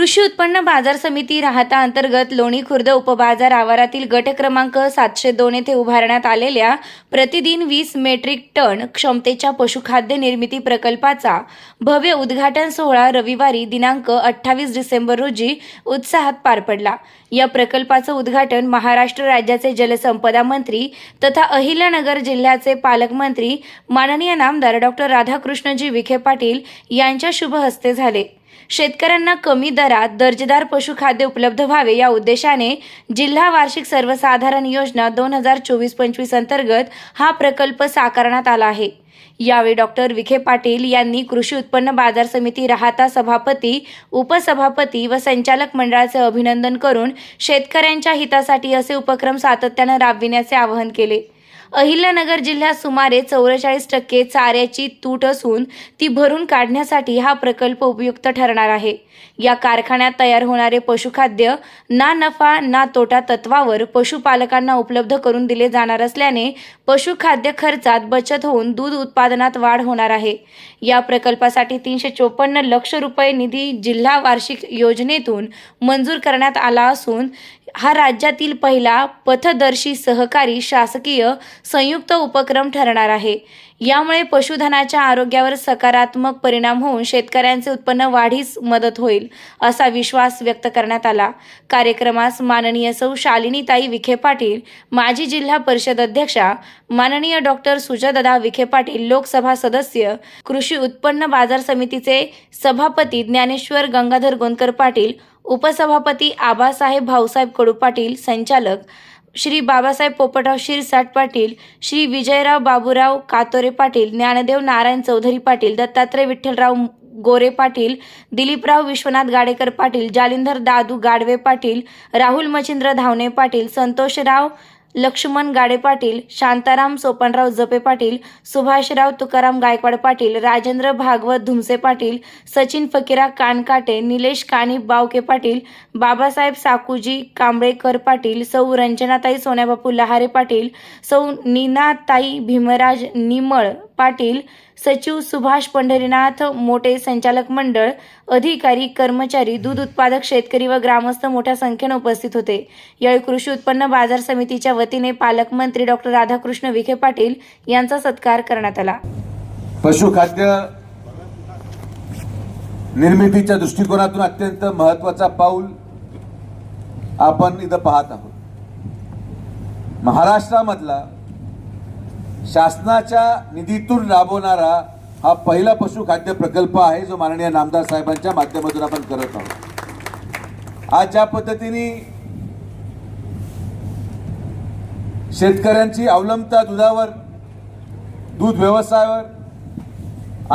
कृषी उत्पन्न बाजार समिती राहता अंतर्गत लोणी खुर्द उपबाजार आवारातील गट क्रमांक सातशे दोन येथे उभारण्यात आलेल्या प्रतिदिन वीस मेट्रिक टन क्षमतेच्या पशुखाद्य निर्मिती प्रकल्पाचा भव्य उद्घाटन सोहळा रविवारी दिनांक अठ्ठावीस डिसेंबर रोजी उत्साहात पार पडला. या प्रकल्पाचं उद्घाटन महाराष्ट्र राज्याचे जलसंपदा मंत्री तथा अहिल्यानगर जिल्ह्याचे पालकमंत्री माननीय नामदार डॉक्टर राधाकृष्णजी विखे पाटील यांच्या शुभ हस्ते झाले. शेतकऱ्यांना कमी दरात दर्जेदार पशुखाद्य उपलब्ध व्हावे या उद्देशाने जिल्हा वार्षिक सर्वसाधारण योजना दोन हजार चोवीस पंचवीस अंतर्गत हा प्रकल्प साकारण्यात आला आहे. यावेळी डॉक्टर विखे पाटील यांनी कृषी उत्पन्न बाजार समिती राहता सभापती उपसभापती व संचालक मंडळाचे अभिनंदन करून शेतकऱ्यांच्या हितासाठी असे उपक्रम सातत्यानं राबविण्याचे आवाहन केले. अहिल्यानगर जिल्ह्यात सुमारे चौवेचाळीस टक्के चाऱ्याची तूट असून ती भरून काढण्यासाठी हा प्रकल्प उपयुक्त ठरणार आहे. या कारखान्यात तयार होणारे पशुखाद्य ना नफा ना तोटा तत्वावर पशुपालकांना उपलब्ध करून दिले जाणार असल्याने पशुखाद्य खर्चात बचत होऊन दूध उत्पादनात वाढ होणार आहे. या प्रकल्पासाठी तीनशे चोपन्न लक्ष रुपये निधी जिल्हा वार्षिक योजनेतून मंजूर करण्यात आला असून हा राज्यातील पहिला पथदर्शी सहकारी शासकीय संयुक्त उपक्रम ठरणार आहे. यामुळे पशुधनाच्या आरोग्यावर सकारात्मक परिणाम होऊन शेतकऱ्यांचे उत्पन्न वाढीस मदत होईल असा विश्वास व्यक्त करण्यात आला. कार्यक्रमास माननीय सौ शालिनीताई विखे पाटील माजी जिल्हा परिषद अध्यक्षा माननीय डॉक्टर सुजादादा विखे पाटील लोकसभा सदस्य कृषी उत्पन्न बाजार समितीचे सभापती ज्ञानेश्वर गंगाधर गोंदकर पाटील उपसभापती आबासाहेब भाऊसाहेब कडू पाटील संचालक श्री बाबासाहेब पोपटराव शिरसाट पाटील श्री विजयराव बाबूराव कातोरे पाटील ज्ञानदेव नारायण चौधरी पाटील दत्तात्रय विठ्ठलराव गोरे पाटील दिलीपराव विश्वनाथ गाडेकर पाटील जालिंधर दादू गाडवे पाटील राहुल मच्छिंद्र धावणे पाटील संतोषराव लक्ष्मण गाडे पाटील शांताराम सोपनराव जपे पाटील सुभाषराव तुकाराम गायकवाड पाटील राजेंद्र भागवत धुमसे पाटील सचिन फकीरा कानकाटे निलेश कानी बावके पाटील बाबासाहेब साकूजी कांबळेकर पाटील सौ रंजनाताई सोन्याबापू लहारे पाटील सौ नीनाताई भीमराज निमळ पाटील सचिव सुभाष पंढरीनाथ मोठे संचालक मंडळ अधिकारी कर्मचारी दूध उत्पादक शेतकरी व ग्रामस्थ मोठ्या संख्येने उपस्थित होते. यावेळी कृषी उत्पन्न बाजार समितीच्या वतीने पालकमंत्री डॉक्टर राधाकृष्ण विखे पाटील यांचा सत्कार करण्यात आला. पशुखाद्य निर्मितीच्या दृष्टिकोनातून अत्यंत महत्त्वाचा पाऊल आपण इथं पाहत आहोत. महाराष्ट्रामधला शासनाच्या निधीतून राबवणारा हा पहिला पशुखाद्य प्रकल्प आहे जो माननीय नामदार साहेबांच्या माध्यमातून आपण करत आहोत. आज ज्या पद्धतीने शेतकऱ्यांची अवलंबता दुधावर दूध व्यवसायावर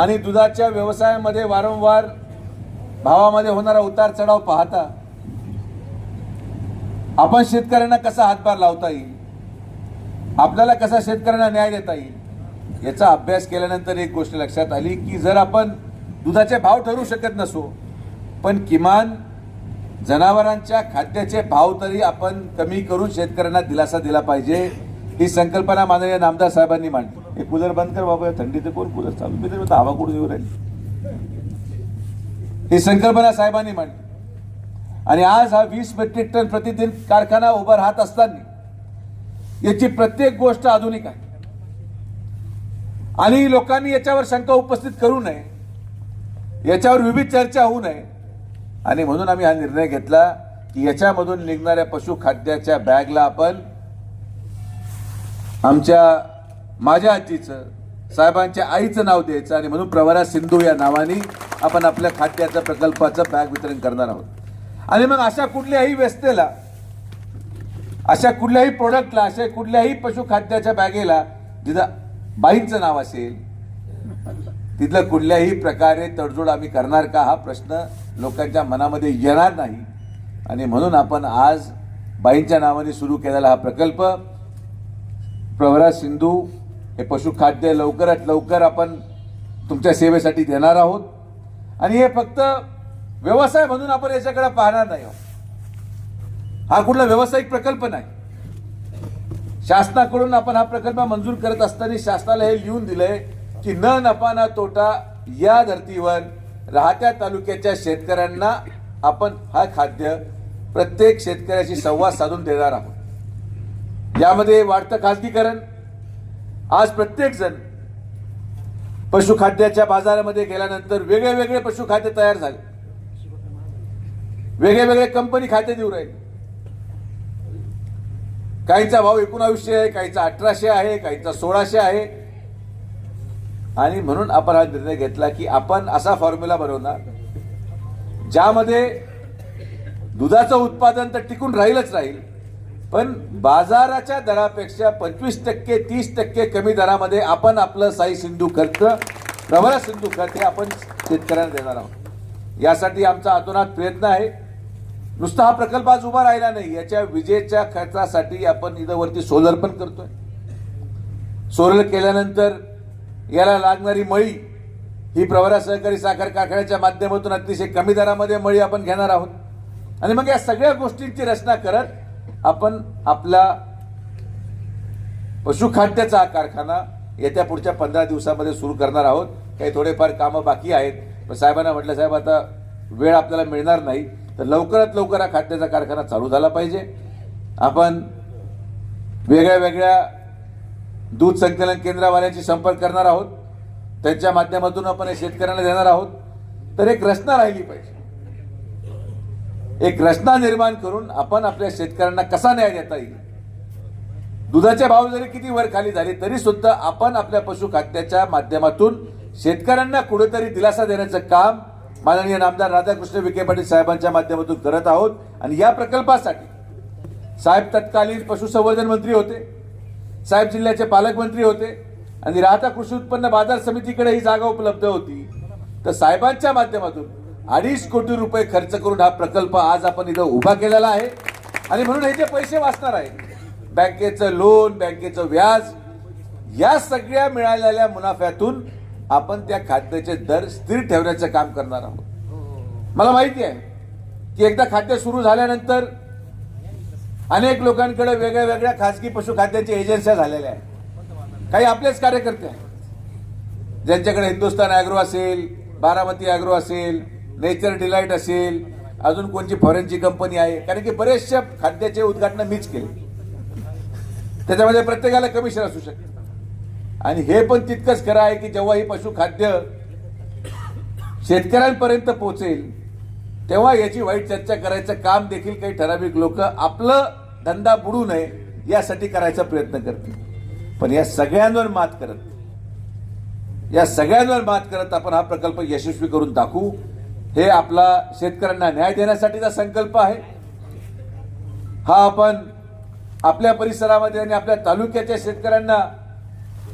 आणि दुधाच्या व्यवसायामध्ये वारंवार भावामध्ये होणारा उतार चढाव पाहता आपण शेतकऱ्यांना कसा हातभार लावता येईल? आपल्याला कसा शेतकऱ्यांना न्याय देता येईल? याचा अभ्यास केल्यानंतर एक गोष्ट लक्षात आली की जर आपण दुधाचे भाव ठरवू शकत नसो पण किमान जनावरांच्या खाद्याचे भाव तरी आपण कमी करून शेतकऱ्यांना दिलासा दिला पाहिजे ही संकल्पना माननीय नामदार साहेबांनी मांडली. हे कूलर बंद कर बाबा थंडीचे कोण कूलर चालू? मी तर हवा कुठून येऊ राहील? ही संकल्पना साहेबांनी मांडली. आणि आज हा वीस मेट्रिक टन प्रतिदिन कारखाना उभा राहत असताना याची प्रत्येक गोष्ट आधुनिक आहे. आणि लोकांनी याच्यावर शंका उपस्थित करू नये. याच्यावर विविध चर्चा होऊ नये. आणि म्हणून आम्ही हा निर्णय घेतला की याच्यामधून निघणाऱ्या पशुखाद्याच्या बॅगला आपण आमच्या माझ्या आजीचं साहेबांच्या आईचं नाव द्यायचं आणि म्हणून प्रवरा सिंधू या नावाने आपण आपल्या खाद्याचं प्रकल्पाचं बॅग वितरण करणार आहोत. आणि मग अशा कुठल्याही व्यस्तेला अशा कुठल्याही प्रोडक्टला अशा कुठल्याही पशुखाद्याच्या बॅगेला जिथं बाईंचं नाव असेल तिथलं कुठल्याही प्रकारे तडजोड आम्ही करणार का हा प्रश्न लोकांच्या मनामध्ये येणार नाही. आणि म्हणून आपण आज बाईंच्या नावाने सुरू केलेला हा प्रकल्प प्रवरा सिंधू हे पशुखाद्य लवकरात लवकर आपण तुमच्या सेवेसाठी देणार आहोत. आणि हे फक्त व्यवसाय म्हणून आपण याच्याकडे पाहणार नाही आहोत. हा कुठला व्यावसायिक प्रकल्प नाही. शासनाकडून आपण हा प्रकल्प मंजूर करत असताना शासनाला हे लिहून दिलंय की न नफा ना तोटा या धर्तीवर राहत्या तालुक्याच्या शेतकऱ्यांना आपण हा खाद्य प्रत्येक शेतकऱ्याशी संवाद साधून देणार आहोत. यामध्ये वाढतं खाजगीकरण. आज प्रत्येक जण पशुखाद्याच्या बाजारामध्ये गेल्यानंतर वेगळे वेगळे पशुखाद्य तयार झाले. वेगळे वेगळे कंपनी खाद्य देऊ राहिले. काहींचा भाव एकोणावीसशे आहे काहींचा अठराशे आहे काहींचा सोळाशे आहे. आणि म्हणून आपण हा निर्णय घेतला की आपण असा फॉर्म्युला बनवणार ज्यामध्ये दुधाचं उत्पादन तर टिकून राहीलच राहील पण बाजाराच्या दरापेक्षा पंचवीस टक्के तीस टक्के कमी दरामध्ये आपण आपलं साई सिंधू खर्च प्रवरा सिंधू खर्च हे आपण शेतकऱ्यांना देणार आहोत. यासाठी आमचा अतोनात प्रयत्न आहे. नुसता हा प्रकल्प आज उभा राहिला नाही याच्या विजेच्या खर्चासाठी आपण इथं वरती सोलर पण करतोय. सोलर केल्यानंतर याला लागणारी मळी ही प्रवरा सहकारी साखर कारखान्याच्या माध्यमातून अतिशय कमी दरामध्ये मळी आपण घेणार आहोत. आणि मग या सगळ्या गोष्टींची रचना करत आपण आपला पशुखाद्याचा हा कारखाना येत्या पुढच्या पंधरा दिवसामध्ये सुरू करणार आहोत. काही थोडेफार कामं बाकी आहेत. पण साहेबांना म्हटलं साहेब आता वेळ आपल्याला मिळणार नाही. तर लवकरात लवकर हा खाद्याचा कारखाना चालू झाला पाहिजे. आपण वेगळ्या वेगळ्या दूध संकलन केंद्रावाल्यांशी संपर्क करणार आहोत. त्यांच्या माध्यमातून आपण हे शेतकऱ्यांना देणार आहोत. तर एक रचना राहिली पाहिजे. एक रचना निर्माण करून आपण आपल्या शेतकऱ्यांना कसा न्याय देता येईल? दुधाचे भाव जरी किती वर खाली झाले तरी सुद्धा आपण आपल्या पशुखाद्याच्या माध्यमातून शेतकऱ्यांना कुठेतरी दिलासा देण्याचं काम माननीय नामदार राधाकृष्ण विखे पाटील साहेबांच्या माध्यमातून करत आहोत. आणि या प्रकल्पासाठी साहेब तत्कालीन पशुसंवर्धन मंत्री होते साहेब जिल्ह्याचे पालकमंत्री होते आणि राहता कृषी उत्पन्न बाजार समितीकडे ही जागा उपलब्ध होती. तर साहेबांच्या माध्यमातून अडीच कोटी रुपये खर्च करून हा प्रकल्प आज आपण इथं उभा केलेला आहे. आणि म्हणून हे जे पैसे वाचणार आहे बँकेचं लोन बँकेचं व्याज या सगळ्या मिळालेल्या मुनाफ्यातून आपण त्या खाद्याचे दर स्थिर ठेवण्याचं काम करणार आहोत. मला माहिती आहे की एकदा खाद्य सुरू झाल्यानंतर अनेक लोकांकडे वेगळ्या वेगळ्या खासगी पशुखाद्याच्या एजन्स्या झालेल्या आहेत. काही आपलेच कार्यकर्ते आहेत. ज्यांच्याकडे हिंदुस्तान ॲग्रो असेल बारामती ॲग्रो असेल नेचर डिलाईट असेल अजून कोणची फॉरेनची कंपनी आहे. कारण की बरेचशा खाद्याचे उद्घाटन मीच केले. त्याच्यामध्ये प्रत्येकाला कमिशन असू शकते. आणि हे पण तितकंच खरं आहे की जेव्हा ही पशुखाद्य शेतकऱ्यांपर्यंत पोहोचेल तेव्हा याची वाईट चर्चा करायचं काम देखील काही ठराविक लोक आपलं धंदा बुडू नये यासाठी करायचा प्रयत्न करतील. पण या सगळ्यांवर मात करत या सगळ्यांवर मात करत आपण हा प्रकल्प यशस्वी करून दाखवू हे आपला शेतकऱ्यांना न्याय देण्यासाठीचा संकल्प आहे. हा आपण आपल्या परिसरामध्ये आणि आपल्या तालुक्याच्या शेतकऱ्यांना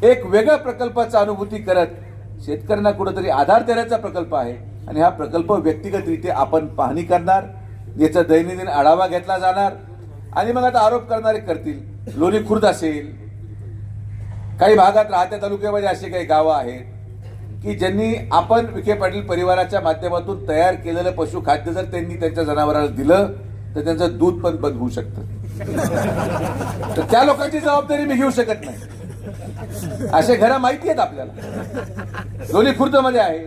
एक वेगळ्या प्रकल्पाचा अनुभूती करत शेतकऱ्यांना कुठंतरी आधार देण्याचा प्रकल्प आहे. आणि हा प्रकल्प व्यक्तिगतरित्या आपण पाहणी करणार याचा दैनंदिन आढावा घेतला जाणार. आणि मग आता आरोप करणारे करतील. लोणी खुर्द असेल. काही भागात राहत्या तालुक्यामध्ये असे काही गावं आहेत की ज्यांनी आपण विखे पाटील परिवाराच्या माध्यमातून तयार केलेलं पशुखाद्य जर त्यांनी त्यांच्या जनावरांना दिलं तर त्यांचं दूध पण बंद होऊ शकतं. तर त्या लोकांची जबाबदारी मी घेऊ शकत नाही. असे घरं माहिती आहेत आपल्याला. लोणी खुर्दमध्ये आहे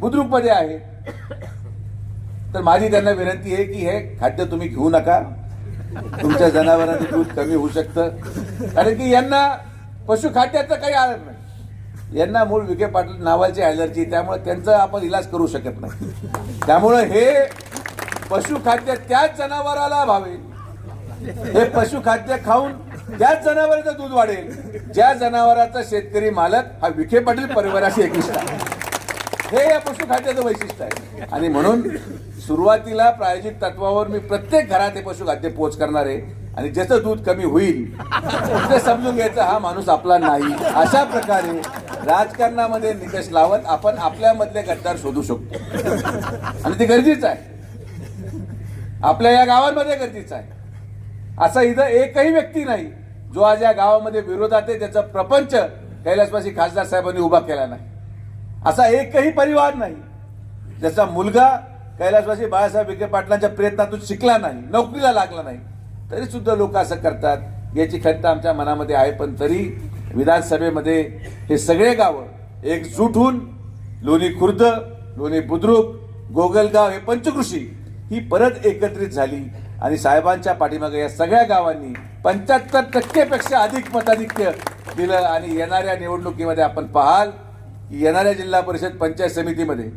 बुद्रुकमध्ये आहे तर माझी त्यांना विनंती आहे की हे खाद्य तुम्ही घेऊ नका. तुमच्या जनावरांचं दूध कमी होऊ शकतं. कारण की यांना पशुखाद्याचं काही आलं नाही. यांना मूळ विखे पाटील नावाची ॲलर्जी त्यामुळे त्यांचा आपण इलाज करू शकत नाही. त्यामुळं हे पशुखाद्य त्याच जनावराला भावे हे पशुखाद्य खाऊन त्याच जनावरांचं दूध वाढेल ज्या जनावराचा शेतकरी मालक हा विखे पाटील परिवाराशी एकनिष्ठ हे या पशुखाद्याचं वैशिष्ट्य आहे. आणि म्हणून सुरुवातीला प्रायोजित तत्वावर मी प्रत्येक घरात हे पशुखाद्य पोच करणार आहे. आणि ज्याचं दूध कमी होईल ते समजून घ्यायचं हा माणूस आपला नाही. अशा प्रकारे राजकारणामध्ये निकष लावत आपण आपल्यामधले गद्दार शोधू शकतो. आणि ते गरजेचं आहे. आपल्या या गावांमध्ये गरजेचं आहे. असा इथं एकही व्यक्ती नाही. जो आज या गावामध्ये विरोधात आहे त्याचा प्रपंच कैलासवासी खासदार साहेबांनी उभा केला नाही. असा एकही परिवार नाही. ज्याचा मुलगा कैलासवासी बाळासाहेब विखे पाटलांच्या प्रयत्नातून शिकला नाही नोकरीला लागला नाही तरी सुद्धा लोक असं करतात. याची खंत आमच्या मनामध्ये आहे पण तरी विधानसभेमध्ये हे सगळे गावं एकजूट होऊन लोणी खुर्द लोणी बुद्रुक गोगलगाव हे पंचकृषी ही परत एकत्रित झाली. आणि साहेबांच्या पाठीमागे या सगळ्या गावांनी पंच्याहत्तर टक्केपेक्षा अधिक मताधिक्य दिलं आणि येणाऱ्या निवडणुकीमध्ये आपण पाहाल की येणाऱ्या जिल्हा परिषद पंचायत समितीमध्ये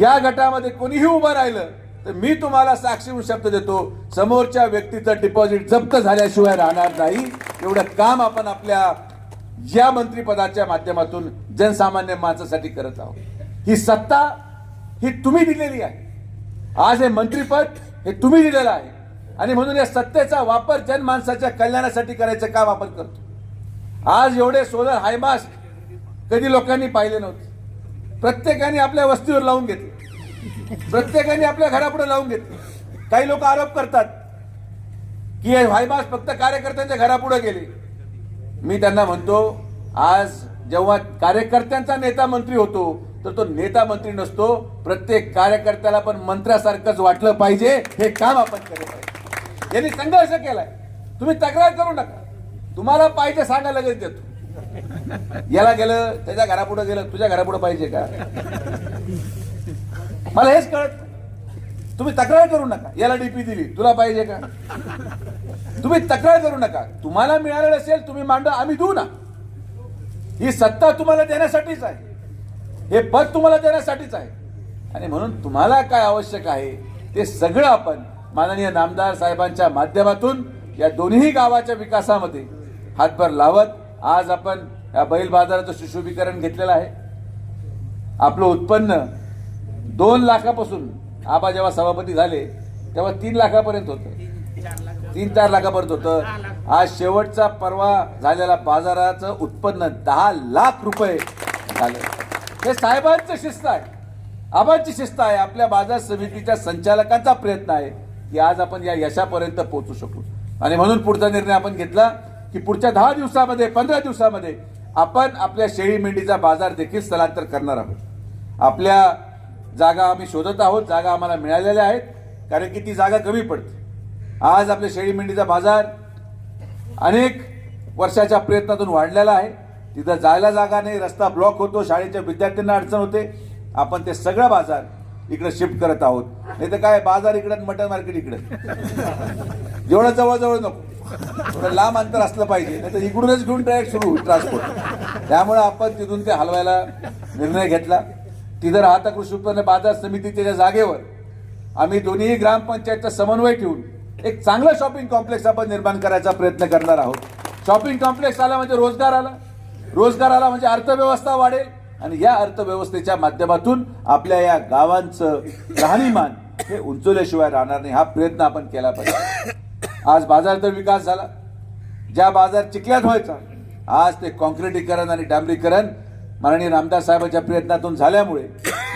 या गटामध्ये कोणीही उभं राहिलं तर मी तुम्हाला साक्षी शब्द देतो समोरच्या व्यक्तीचं डिपॉझिट जप्त झाल्याशिवाय राहणार नाही. एवढं काम आपण आपल्या या मंत्रिपदाच्या माध्यमातून जनसामान्य माणसासाठी करत आहोत. ही सत्ता ही तुम्ही दिलेली आहे. आज हे मंत्रिपद हे तुम्ही दिलेलं आहे. आणि म्हणून या सत्तेचा वापर जनमानसाच्या कल्याणासाठी करायचं काम आपण करतो. आज एवढे सोलर हायमास कधी लोकांनी पाहिले नव्हते. प्रत्येकाने आपल्या वस्तीवर लावून घेतले. प्रत्येकाने आपल्या घरापुढे लावून घेतले. काही लोक आरोप करतात की हे हायमास फक्त कार्यकर्त्यांच्या घरापुढे गेले. मी त्यांना म्हणतो आज जेव्हा कार्यकर्त्यांचा नेता मंत्री होतो तर तो नेता मंत्री नसतो. प्रत्येक कार्यकर्त्याला पण मंत्र्यासारखंच वाटलं पाहिजे. हे काम आपण केलं पाहिजे. यांनी संघर्ष केलाय. तुम्ही तक्रार करू नका. तुम्हाला पाहिजे सांगा लगेच देतो. याला गेलं त्याच्या घरापुढे गेलं तुझ्या घरापुढे पाहिजे का? मला हेच कळत तुम्ही तक्रार करू नका. याला डीपी दिली. तुला पाहिजे का? तुम्ही तक्रार करू नका. तुम्हाला मिळालेलं असेल तुम्ही मांडा आम्ही देऊ ना. ही सत्ता तुम्हाला देण्यासाठीच आहे. हे पद तुम्हाला देण्यासाठीच आहे. आणि म्हणून तुम्हाला काय आवश्यक आहे ते सगळं आपण माननीय नामदार साहेबांच्या माध्यमातून या दोन्ही गावाच्या विकासामध्ये हातभार लावत आज आपण या बैल बाजाराचं सुशोभीकरण घेतलेलं आहे. आपलं उत्पन्न दोन लाखापासून आबा जेव्हा सभापती झाले तेव्हा तीन लाखापर्यंत होतं. तीन चार लाखापर्यंत होतं. आज शेवटचा परवा झालेला बाजाराचं उत्पन्न दहा लाख रुपये झालं. हे साहेबांचं शिस्त आहे. आबांची शिस्त आहे. आपल्या बाजार समितीच्या संचालकांचा प्रयत्न आहे. की आज आपण या यशापर्यंत पोहोचू शकू आणि म्हणून पुढचा निर्णय आपण घेतला की पुढच्या दहा दिवसामध्ये पंधरा दिवसामध्ये आपण आपल्या शेळी मेंढीचा बाजार देखील स्थलांतर करणार आहोत. आपल्या जागा आम्ही शोधत आहोत जागा आम्हाला मिळालेल्या आहेत कारण की ती जागा कमी पडते. आज आपल्या शेळी मेंढीचा बाजार अनेक वर्षाच्या प्रयत्नातून वाढलेला आहे. तिथं जायला जागा नाही रस्ता ब्लॉक होतो शाळेच्या विद्यार्थ्यांना अडचण होते. आपण ते सगळं बाजार इकडे शिफ्ट करत आहोत. नाही तर काय बाजार इकडं मटन मार्केट इकडं. जेवढं जवळजवळ नको. थोडं लांब अंतर असलं पाहिजे नाही तर इकडूनच घेऊन डायरेक्ट सुरू ट्रान्सपोर्ट त्यामुळे आपण तिथून ते हलवायला निर्णय घेतला. तिथं राहता कृषी उत्पन्न बाजार समितीच्या ज्या जागेवर आम्ही दोन्ही ग्रामपंचायतचा समन्वय ठेवून एक चांगलं शॉपिंग कॉम्प्लेक्स आपण निर्माण करायचा प्रयत्न करणार आहोत. शॉपिंग कॉम्प्लेक्स आला म्हणजे रोजगार आला. रोजगार आला म्हणजे अर्थव्यवस्था वाढेल. आणि या अर्थव्यवस्थेच्या माध्यमातून आपल्या या गावांचं राहणीमान हे उंचवल्याशिवाय राहणार नाही. हा प्रयत्न आपण केला पाहिजे. आज बाजाराचा विकास झाला. ज्या बाजार चिखल्यात व्हायचा आज ते कॉन्क्रिटीकरण आणि डांबरीकरण माननीय रामदास साहेबांच्या प्रयत्नातून झाल्यामुळे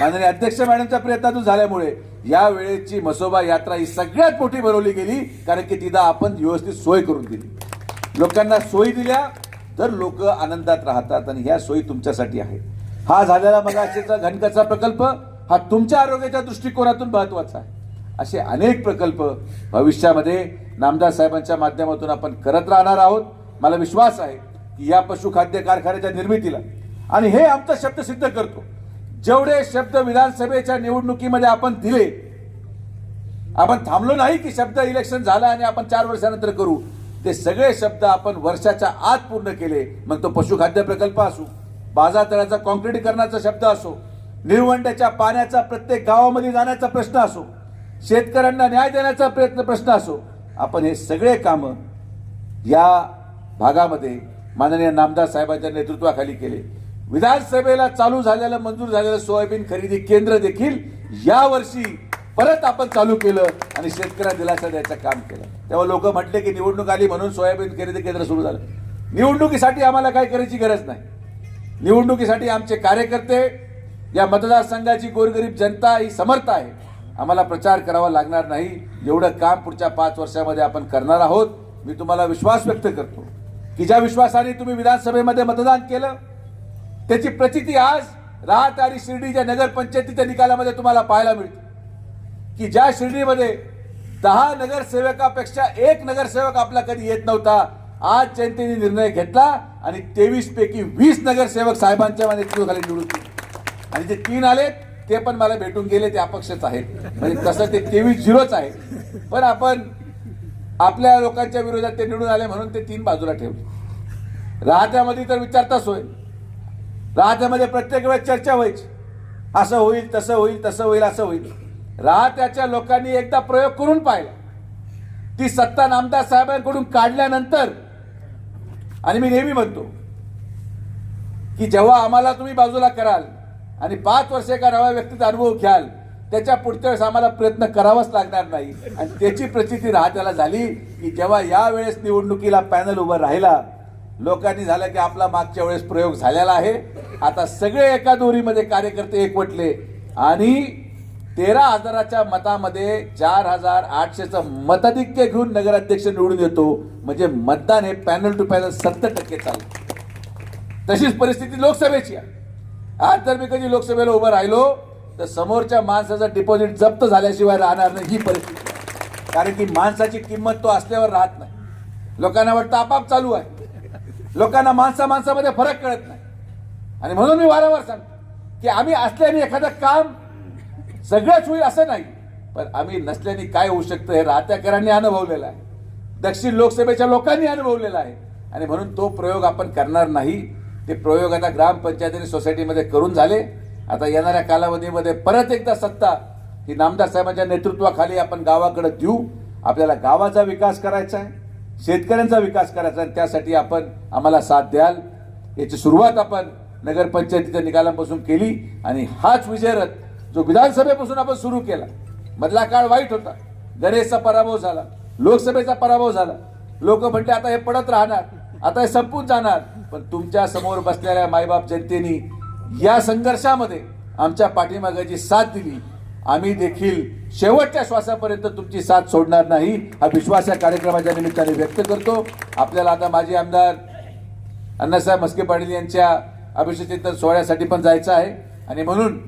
माननीय अध्यक्ष मॅडमच्या प्रयत्नातून झाल्यामुळे या वेळेची मसोबा यात्रा ही सगळ्यात मोठी भरवली गेली कारण की तिथं आपण व्यवस्थित सोय करून दिली. लोकांना सोयी दिल्या तर लोक आनंदात राहतात आणि ह्या सोयी तुमच्यासाठी आहे हा झालेला मगाशीचा घनकचरा प्रकल्प हा तुमच्या आरोग्याच्या दृष्टिकोनातून महत्त्वाचा आहे. असे अनेक प्रकल्प भविष्यामध्ये नामदार साहेबांच्या माध्यमातून आपण करत राहणार आहोत. मला विश्वास आहे की या पशुखाद्य कारखान्याच्या निर्मितीला आणि हे आमचा शब्द सिद्ध करतो जेवढे शब्द विधानसभेच्या निवडणुकीमध्ये आपण दिले आपण थांबलो नाही की शब्द इलेक्शन झालं आणि आपण चार वर्षानंतर करू. ते सगळे शब्द आपण वर्षाच्या आत पूर्ण केले मग तो पशुखाद्य प्रकल्प असू बाजार तळाचा कॉन्क्रिटीकरणाचा शब्द असो निळवंड्याच्या पाण्याचा प्रत्येक गावामध्ये जाण्याचा प्रश्न असो शेतकऱ्यांना न्याय देण्याचा प्रयत्न प्रश्न असो आपण हे सगळे कामं या भागामध्ये माननीय नामदार साहेबांच्या नेतृत्वाखाली केले. विधानसभेला चालू झालेलं मंजूर झालेलं सोयाबीन खरेदी केंद्र देखील यावर्षी परत आपण चालू केलं आणि शेतकऱ्यांना दिलासा द्यायचं काम केलं. तेव्हा लोक म्हटले की निवडणूक आली म्हणून सोयाबीन खरेदी केंद्र सुरू झालं. निवडणुकीसाठी आम्हाला काय करायची गरज नाही. निवडणुकीसाठी आमचे कार्यकर्ते या मतदारसंघाची गोरगरीब जनता ही समर्थ आहे. आम्हाला प्रचार करावा लागणार नाही. एवढं काम पुढच्या पाच वर्षामध्ये आपण करणार आहोत. मी तुम्हाला विश्वास व्यक्त करतो की ज्या विश्वासाने तुम्ही विधानसभेमध्ये मतदान केलं त्याची प्रचिती आज राहत आणि शिर्डीच्या नगरपंचायतीच्या निकालामध्ये तुम्हाला पाहायला मिळते. की ज्या शिर्डीमध्ये दहा नगरसेवकापेक्षा एक नगरसेवक आपला कधी येत नव्हता आज जनतेने निर्णय घेतला आणि तेवीस पैकी वीस नगरसेवक साहेबांच्या नेतृत्वाखाली निवडून आणि जे तीन आले ते पण मला भेटून गेले ते अपक्षच आहेत. म्हणजे तसं ते तेवीस झिरोच आहे. पण आपण आपल्या लोकांच्या विरोधात ते निवडून आले म्हणून ते तीन बाजूला ठेवले. राहत्यामध्ये तर विचारताच होय. राहत्यामध्ये प्रत्येक वेळेस चर्चा व्हायची. असं होईल तसं होईल तसं होईल असं होईल. राहत्याच्या लोकांनी एकदा प्रयोग करून पाहिला. ती सत्ता नामदार साहेबांकडून काढल्यानंतर आणि मी नेहमी म्हणतो की जेव्हा आम्हाला तुम्ही बाजूला कराल आणि पाच वर्ष एका नव्या व्यक्तीचा अनुभव घ्याल त्याच्या पुढच्या वेळेस आम्हाला प्रयत्न करावाच लागणार नाही. आणि त्याची प्रचिती राहत्याला झाली की जेव्हा या वेळेस निवडणुकीला पॅनल उभं राहिला लोकांनी झालं की आपला मागच्या वेळेस प्रयोग झालेला आहे. आता सगळे एका दोरीमध्ये कार्यकर्ते एकवटले आणि तेरा हजाराच्या मतामध्ये चार हजार आठशेचं मताधिक्य घेऊन नगराध्यक्ष निवडून येतो. म्हणजे मतदान हे पॅनल टू पॅनल सत्तर टक्के चालतं तशीच परिस्थिती लोकसभेची आहे. आज जर मी कधी लोकसभेला उभं राहिलो तर समोरच्या माणसाचं डिपॉझिट जप्त झाल्याशिवाय राहणार नाही ही परिस्थिती. कारण की माणसाची किंमत तो असल्यावर राहत नाही. लोकांना वाटतं आपाप चालू आहे. लोकांना माणसा माणसामध्ये फरक कळत नाही. आणि म्हणून मी वारंवार सांगतो की आम्ही असल्याने एखादं काम सगळंच होईल असं नाही. पण आम्ही नसल्याने काय होऊ शकतं हे राहत्याकरांनी अनुभवलेलं आहे. दक्षिण लोकसभेच्या लोकांनी अनुभवलेला आहे. आणि म्हणून तो प्रयोग आपण करणार नाही. ते प्रयोग आता ग्रामपंचायतीने सोसायटीमध्ये करून झाले. आता येणाऱ्या कालावधीमध्ये परत एकदा सत्ता ही नामदार साहेबांच्या नेतृत्वाखाली आपण गावाकडे देऊ. आपल्याला गावाचा विकास करायचा आहे. शेतकऱ्यांचा विकास करायचा आहे. आणि त्यासाठी आपण आम्हाला साथ द्याल. याची सुरुवात आपण नगरपंचायतीच्या निकालांपासून केली. आणि हाच विजयरथ जो विधानसभेपासून आपण सुरू केला मधला काळ वाईट होता गणेशचा पराभव झाला लोकसभेचा पराभव झाला. लोक म्हणते आता हे पडत राहणार आता हे संपून जाणार. पण तुमच्यासमोर बसलेल्या मायबाप जनतेने या संघर्षामध्ये आमच्या पाठीमागे जी साथ दिली. आम्ही देखील शेवटच्या श्वासापर्यंत तुमची साथ सोडणार नाही हा विश्वास या कार्यक्रमाच्या निमित्ताने व्यक्त करतो. आपल्याला आता माजी आमदार अण्णासाहेब मस्के पाटील यांच्या अभिषेक सोहळ्यासाठी पण जायचं आहे. आणि म्हणून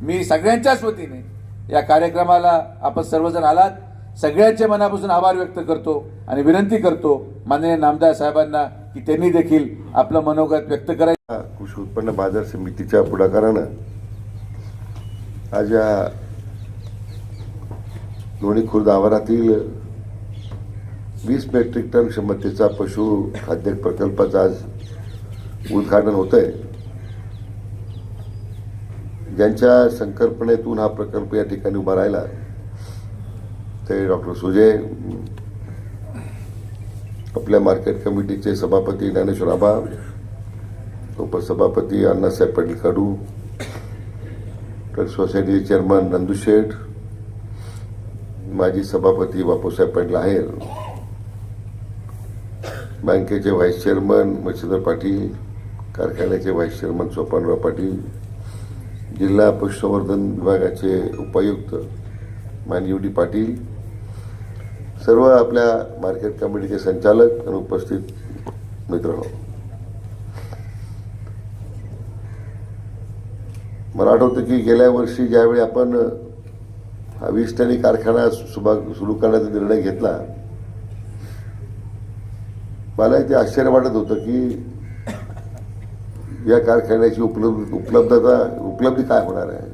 मी सगळ्यांच्याच वतीने या कार्यक्रमाला आपण सर्वजण आलात. सगळ्यांचे मनापासून आभार व्यक्त करतो आणि विनंती करतो माननीय नामदार साहेबांना की त्यांनी देखील आपलं मनोगत व्यक्त करायचं कृषी उत्पन्न बाजार समितीच्या पुढाकारानं आज या लोणी खुर्द आवारातील वीस मेट्रिक टन क्षमतेचा पशु खाद्य प्रकल्पाचं आज उद्घाटन होत आहे ज्यांच्या संकल्पनेतून हा प्रकल्प या ठिकाणी उभा राहिला. ते डॉक्टर सुजय आपल्या मार्केट कमिटीचे सभापती ज्ञानेश्वर आबा उपसभापती अण्णासाहेब पाटील कडू ट्रक सोसायटीचे चेअरमन नंदू शेठ माजी सभापती बापूसाहेब पाटील आहेर बँकेचे व्हाईस चेअरमन मच्छिंद्र पाटील कारखान्याचे व्हाईस चेअरमन सोपानराव पाटील जिल्हा पशुसंवर्धन विभागाचे उपायुक्त मान्यवटी पाटील सर्व आपल्या मार्केट कमिटीचे संचालक आणि उपस्थित मित्र मला आठवतं की गेल्या वर्षी ज्यावेळी आपण हा वीस टनी कारखाना सुभा सुरू करण्याचा निर्णय घेतला मला ते आश्चर्य वाटत होतं की या कारखान्याची उपलब्ध उपलब्धता उपलब्धी काय होणार आहे?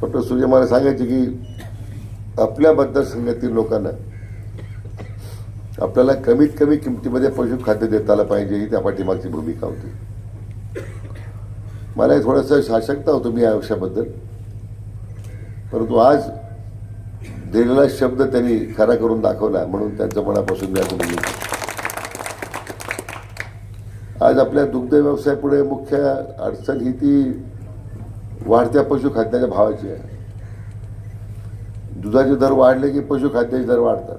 डॉक्टर सूर्य मला सांगायचे की आपल्या मतदारसंघातील लोकांना आपल्याला कमीत कमी किमतीमध्ये पशुखाद्य देता आलं पाहिजे ही त्या पाठीमागची भूमिका होती. मला थोडंसं शाशकता होतो मी या विषयाबद्दल परंतु आज दिलेला शब्द त्यांनी खरा करून दाखवला म्हणून त्यांचं मनापासून मी असं आज आपल्या दुग्ध व्यवसायापुढे मुख्य अडचण ही ती वाढत्या पशुखाद्याच्या भावाची आहे. दुधाचे दर वाढले की पशुखाद्याचे दर वाढतात.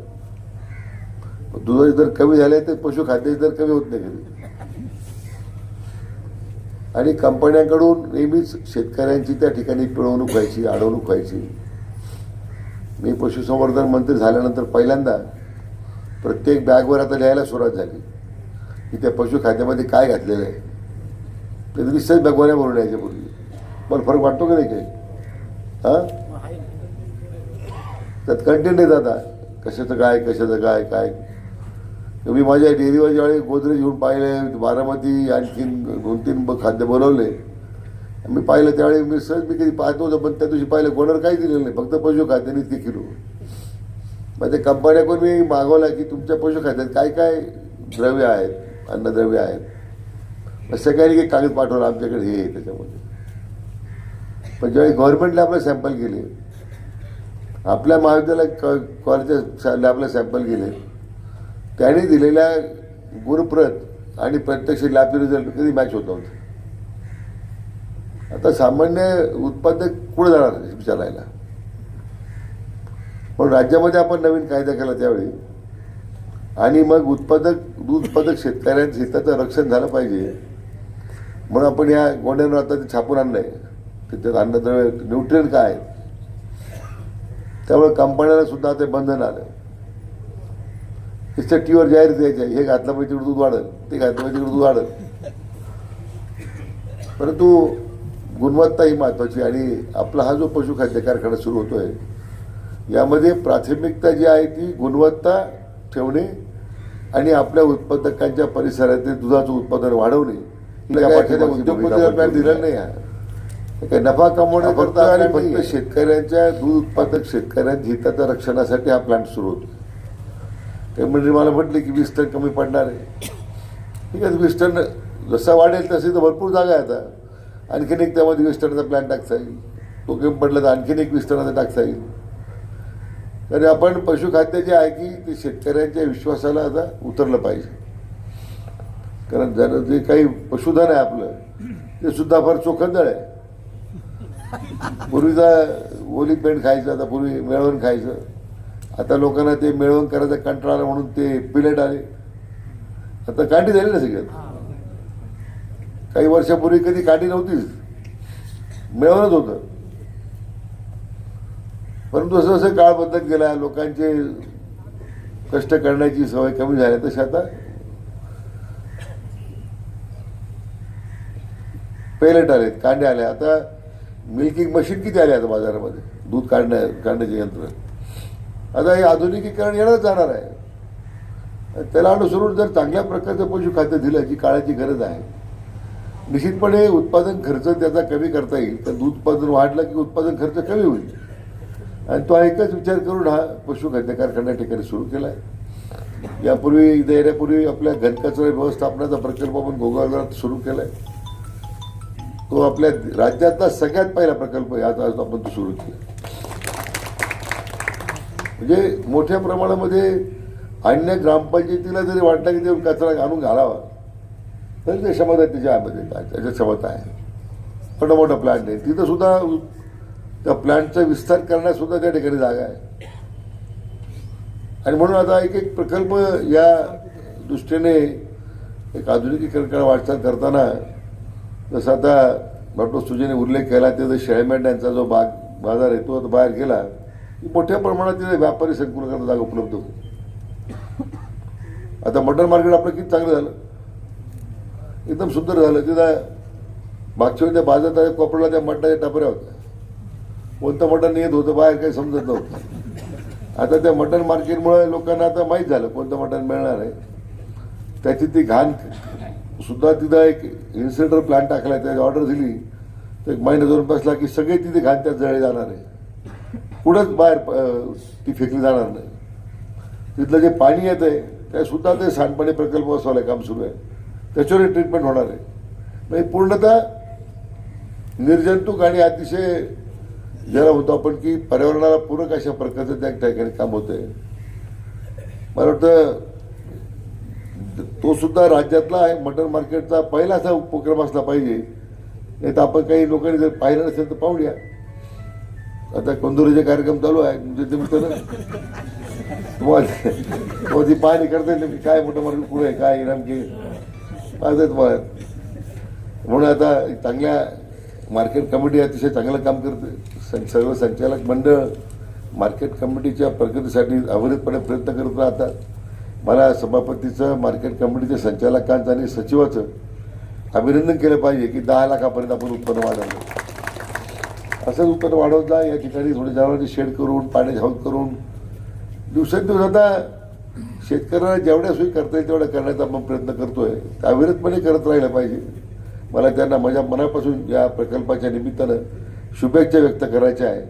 दुधाचे दर कमी झाले तर पशुखाद्याचे दर कमी होत नाही. आणि कंपन्यांकडून नेहमीच शेतकऱ्यांची त्या ठिकाणी पिळवणूक व्हायची अडवणूक व्हायची. मी पशुसंवर्धन मंत्री झाल्यानंतर पहिल्यांदा प्रत्येक बॅगवर आता लिहायला सुरुवात झाली. की त्या पशुखाद्यामध्ये काय घातलेलं आहे? ते निश्चित बॅगवाऱ्या भरून यायच्या पूर्वी. पण फरक वाटतो का नाही काही? हां? त्यात कंटेंट आहे आता. कशाचं काय कशाचं काय काय? मी माझ्या डेअरीवर ज्यावेळी गोदरेज घेऊन पाहिले बारामती आणखीन दोन तीन ब- खाद्य बनवले. मी पाहिलं त्यावेळी मी सहज मी कधी पाहत नव्हतं पण त्या दिवशी पाहिलं कोणावर काही दिलेलं नाही फक्त पशुखाद्याने इतके किलो. मग ते कंपन्याकडून मी मागवला की तुमच्या पशु खात्यात काय काय द्रव्य आहेत? अन्नद्रव्य आहेत. मग सगळ्यांनी काही कागद पाठवला आमच्याकडे हे आहे त्याच्यामध्ये. पण ज्यावेळी गव्हर्नमेंट लॅबला सॅम्पल गेले आपल्या महाविद्यालय कॉलेजच्या लॅबला सॅम्पल गेले त्याने दिलेल्या गुरुप्रत आणि प्रत्यक्ष लॅबचे रिझल्ट कधी मॅच होत नव्हते. आता सामान्य उत्पादक पुढे जाणार विचारायला? पण राज्यामध्ये आपण नवीन कायदा केला त्यावेळी. आणि मग उत्पादक दूध उत्पादक शेतकऱ्यांच्या हिताचं रक्षण झालं पाहिजे. म्हणून आपण या गोंड्यांवर आता ते छापून आणलं आहे त्याच्यात अन्नद्रव्य न्यूट्रियन काय? त्यामुळे कंपन्याला सुद्धा ते बंधन आलं. नुसत्या टीवर जाहीर द्यायचे हे घातलं पाहिजे तिकडे दूध वाढत ते घातलं पाहिजे तिकडे दूध वाढत परंतु गुणवत्ता ही महत्वाची आणि आपला हा जो पशुखाद्य कारखाना सुरू होतो आहे यामध्ये प्राथमिकता जी आहे ती गुणवत्ता ठेवणे आणि आपल्या उत्पादकांच्या परिसरातील दुधाचं उत्पादन वाढवणे दिलेला नाही काय नफा कमवण्याकरता आणि फक्त शेतकऱ्यांच्या दूध उत्पादक शेतकऱ्यांच्या हिताच्या रक्षणासाठी हा प्लांट सुरू होतो. काही म्हणजे मला म्हटले की वीस टन कमी पडणार आहे. ठीक आहे वीस टन जसा वाढेल तशी तर भरपूर जागा आहे आता. आणखीन एक त्यामध्ये वीस टनाचा प्लॅन टाकता येईल. तो कमी पडला तर आणखीन एक वीस टनाचा टाकता येईल. आणि आपण पशुखाद्य जे आहे की ते शेतकऱ्यांच्या विश्वासाला आता उतरलं पाहिजे. कारण जर जे काही पशुधन आहे आपलं ते सुद्धा फार चोखंदळ आहे. पूर्वीचा ओली पेंट खायचं आता पूर्वी मिळवून खायचं. आता लोकांना ते मिळवून करायचा कंटाळा आला म्हणून ते पिलेट आले. आता काठी झाली ना सगळ्यात. काही वर्षापूर्वी कधी काठी नव्हतीच. मिळवणच होतं. परंतु जसं जसं काळ बदलत गेला लोकांचे कष्ट करण्याची सवय कमी झाली. तशी आता पेलेट आलेत कांडे आले. आता मिल्किंग मशीन किती आले आता बाजारामध्ये? दूध काढण्या काढण्याचे यंत्र. आता हे आधुनिकीकरण येणार जाणार आहे. त्याला अनुसरून जर चांगल्या प्रकारचं पशुखाद्य दिलं जी काळाची गरज आहे निश्चितपणे उत्पादन खर्च त्याचा कमी करता येईल. तर दूध उत्पादन वाढलं की उत्पादन खर्च कमी होईल. आणि तो एकच विचार करून हा पशुखाद्य कारखाना ठिकाणी सुरू केला आहे यापूर्वी इथे येण्यापूर्वी आपल्या घनकचरा व्यवस्थापनाचा प्रकल्प आपण गोगावरात सुरू केला आहे तो आपल्या राज्यातला सगळ्यात पहिला प्रकल्प याचा आपण तो सुरू केला. म्हणजे मोठ्या प्रमाणामध्ये अन्य ग्रामपंचायतीला जरी वाटलं की ते कचरा आणून घालावा तरी ते क्षमता त्याच्यामध्ये त्याच्यात क्षमता आहे. मोठा प्लॅन आहे. तिथं सुद्धा त्या प्लांटचा विस्तार करण्यासुद्धा त्या ठिकाणी जागा आहे. आणि म्हणून आता एक एक प्रकल्प या दृष्टीने एक आधुनिकीकरण वाटचाल करताना जसं आता डॉक्टर सुजयने उल्लेख केला त्याचा शेळमेंढ्यांचा जो बाग बाजार आहे तो आता बाहेर गेला की मोठ्या प्रमाणात तिथे व्यापारी संकुल जागा उपलब्ध होती. आता मटन मार्केट आपलं किती चांगलं झालं? एकदम सुंदर झालं. तिथं मागच्या वेळी त्या बाजारात कोपरला त्या मटणाच्या टपऱ्या होत्या. कोणतं मटण येत होतं बाहेर काही समजत नव्हतं. आता त्या मटण मार्केटमुळे लोकांना आता माहीत झालं कोणतं मटण मिळणार आहे. त्याची ती घाण सुद्धा तिथं एक इन्सिलेटर प्लॅन टाकला त्याची ऑर्डर दिली. तर एक महिना दोन बसला की सगळे तिथे घाण त्यात जळले जाणार आहे. पुढंच बाहेर ती फेकली जाणार नाही. तिथलं जे पाणी येत आहे ते सुद्धा ते सांडपाणी प्रकल्प बसवायला काम सुरू आहे. त्याच्यावरही ट्रीटमेंट होणार आहे. म्हणजे पूर्णतः निर्जंतुक आणि अतिशय ज्याला होतो आपण की पर्यावरणाला पूरक अशा प्रकारचं त्या ठिकाणी काम होत आहे मला वाटतं तो सुद्धा राज्यातला आहे मटन मार्केटचा पहिला असा उपक्रम असला पाहिजे. नाही तर आपण काही लोकांनी जर पाहिलं नसेल तर पाहूया. आता कंदुरीचे कार्यक्रम चालू आहे म्हणजे तुम्ही तर तुम्हाला ती पाहणी करता येईल की काय मोठं मार्केट पुढे काय नेमकी? पाहतात तुम्हाला. म्हणून आता चांगल्या मार्केट कमिटी अतिशय चांगलं काम करते सर्व संचालक मंडळ मार्केट कमिटीच्या प्रगतीसाठी अविरतपणे प्रयत्न करत राहतात. मला सभापतीचं मार्केट कमिटीच्या संचालकांचं आणि सचिवाचं अभिनंदन केलं पाहिजे की दहा लाखापर्यंत आपण उत्पन्न वाढवलं. असंच उत्पन्न वाढवत जा या ठिकाणी थोडे जनावरांची शेड करून पाण्याचे हौद करून दिवसेंदिवस आता शेतकऱ्यांना जेवढ्या सोयी करता येईल तेवढ्या करण्याचा आपण प्रयत्न करतोय. अविरतपणे करत राहिलं पाहिजे. मला त्यांना माझ्या मनापासून या प्रकल्पाच्या निमित्तानं शुभेच्छा व्यक्त करायच्या आहे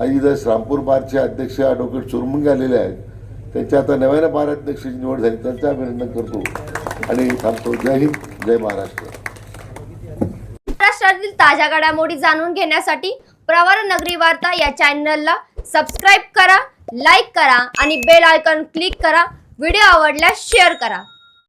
आणि इथं श्रामपूर बारचे अध्यक्ष ॲडव्होकेट चुरमून आलेले आहेत त्यांच्या आता नव्यानं बार अध्यक्षाची निवड झाली त्यांचं अभिनंदन करतो. आणि थांबतो. जय हिंद जय महाराष्ट्र. महाराष्ट्रातील ताज्या घडामोडी जाणून घेण्यासाठी प्रवर नगरी वार्ता या चॅनलला सबस्क्राईब करा लाईक करा आणि बेल आयकॉन क्लिक करा. व्हिडिओ आवडल्यास शेअर करा.